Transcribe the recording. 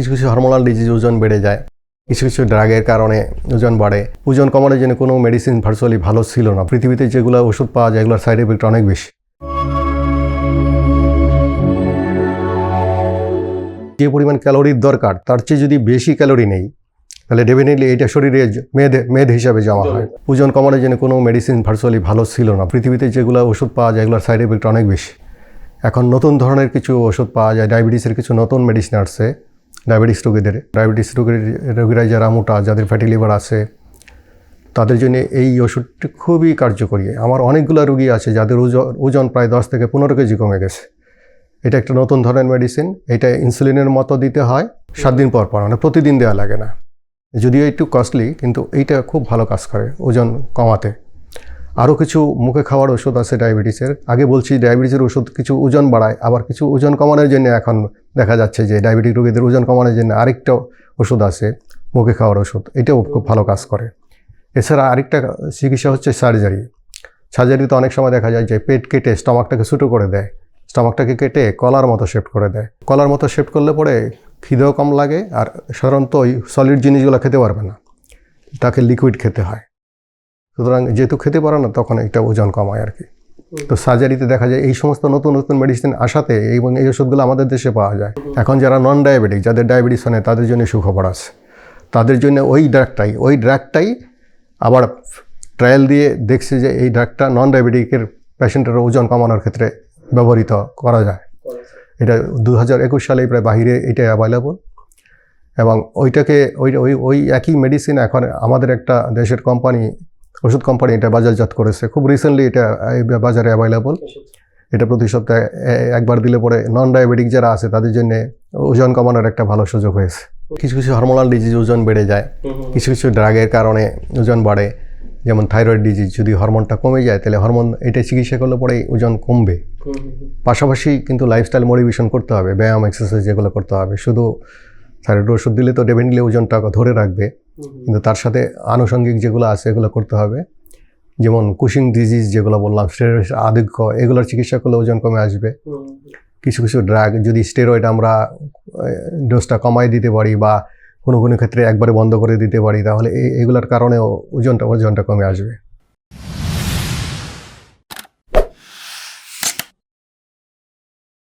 কিছু কিছু hormonal disease ওজন বেড়ে যায়। কিছু কিছু ড্রাগের কারণে ওজন বাড়ে। ওজন কমানোর জন্য কোনো মেডিসিন ভার্চুয়ালি ভালো ছিল না। পৃথিবীতে যেগুলো ওষুধ পাওয়া যায় এগুলোর সাইড এফেক্ট অনেক বেশি। যে পরিমাণ ক্যালোরির দরকার তার চেয়ে যদি বেশি ক্যালোরি নেই তাহলে ডেফিনেটলি এটা শরীরে মেদ মেদ হিসাবে জমা হয়। ওজন কমানোর জন্য কোনো মেডিসিন ভার্চুয়ালি ভালো ছিল না। পৃথিবীতে যেগুলো ওষুধ পাওয়া যায় এগুলোর সাইড এফেক্ট অনেক বেশি। এখন নতুন ধরনের কিছু ওষুধ পাওয়া যায় ডায়াবেটিসের কিছু নতুন মেডিসিন আসছে। ডায়াবেটিস রোগীদের, ডায়াবেটিস রোগীর রোগীরা যারা মোটা, যাদের ফ্যাটি লিভার আছে, তাদের জন্য এই ওষুধটি খুবই কার্যকরী। আমার অনেকগুলো রোগী আছে যাদের ওজন ওজন প্রায় দশ থেকে পনেরো কেজি কমে গেছে। এটা একটা নতুন ধরনের মেডিসিন এটা ইনসুলিনের মতো দিতে হয়, সাত দিন পর পর মানে প্রতিদিন দেওয়া লাগে না। যদিও একটু কস্টলি কিন্তু এইটা খুব ভালো কাজ করে, ওজন কমাতে। আরও কিছু মুখে খাওয়ার ওষুধ আছে ডায়াবেটিসের। আগে বলছি ডায়াবেটিসের ওষুধ কিছু ওজন বাড়ায়, আবার কিছু ওজন কমানোর জন্য এখন দেখা যাচ্ছে যে ডায়াবেটিক রোগীদের ওজন কমানোর জন্য আরেকটা ওষুধ আছে, মুখে খাওয়ার ওষুধ। এটাও খুব ভালো কাজ করে। এছাড়া আরেকটা চিকিৎসা হচ্ছে সার্জারি। সার্জারিতে অনেক সময় দেখা যায় যে পেট কেটে স্টমাকটাকে ছোটো করে দেয়। স্টমাকটাকে কেটে কলার মতো শেফট করে দেয়। কলার মতো শেফট করলে পরে খিদেও কম লাগে আর সাধারণত ওই সলিড জিনিসগুলো খেতে পারবে না। তাকে লিকুইড খেতে হয়। সুতরাং যেহেতু খেতে পারে না, তখন একটা ওজন কমায় আর কি। তো সার্জারিতে দেখা যায় এই সমস্ত নতুন নতুন মেডিসিন আসাতে এবং এই ওষুধগুলো আমাদের দেশে পাওয়া যায়। এখন যারা নন ডায়াবেটিক যাদের ডায়াবেটিস হয় তাদের জন্য সুখবর আছে। তাদের জন্য ওই ড্রাগটাই ওই ড্রাগটাই আবার ট্রায়াল দিয়ে দেখছে যে এই ড্রাগটা নন ডায়াবেটিকের পেশেন্টের ওজন কমানোর ক্ষেত্রে ব্যবহৃত করা যায়। এটা দু হাজার একুশ সালে প্রায় বাহিরে এটা অ্যাভেলেবল এবং ওইটাকে, ওই ওই ওই একই মেডিসিন এখন আমাদের একটা দেশের কোম্পানি ওষুধ কোম্পানি এটা বাজারজাত করেছে। খুব রিসেন্টলি এটা বাজারে অ্যাভেলেবল এটা প্রতি সপ্তাহে একবার দিলে পরে নন ডায়াবেটিক যারা আছে তাদের জন্য ওজন কমানোর একটা ভালো সুযোগ হয়েছে। কিছু কিছু হরমোনাল ডিজিজ ওজন বেড়ে যায়। কিছু কিছু ড্রাগের কারণে ওজন বাড়ে। যেমন থাইরয়েড ডিজিজ যদি হরমোনটা কমে যায় তাহলে হরমোন এটা চিকিৎসা করলে পরে ওজন কমবে। পাশাপাশি কিন্তু লাইফস্টাইল মডিফিকেশন করতে হবে ব্যায়াম এক্সারসাইজ যেগুলো করতে হবে। শুধু থাইরয়েড ওষুধ দিলে তো ডেফিনেটলি ওজনটা ধরে রাখবে। কিন্তু তার সাথে আনুষঙ্গিক যেগুলো আছে এগুলো করতে হবে। যেমন কুশিং ডিজিজ যেগুলো বললাম স্টেরয়েড আধিক্য এগুলোর চিকিৎসা করলে ওজন কমে আসবে। কিছু কিছু ড্রাগ যদি স্টেরয়েড আমরা ডোজটা কমাই দিতে পারি বা কোনো কোনো ক্ষেত্রে একবারে বন্ধ করে দিতে পারি তাহলে এই এগুলোর কারণেও ওজনটা ওজনটা কমে আসবে।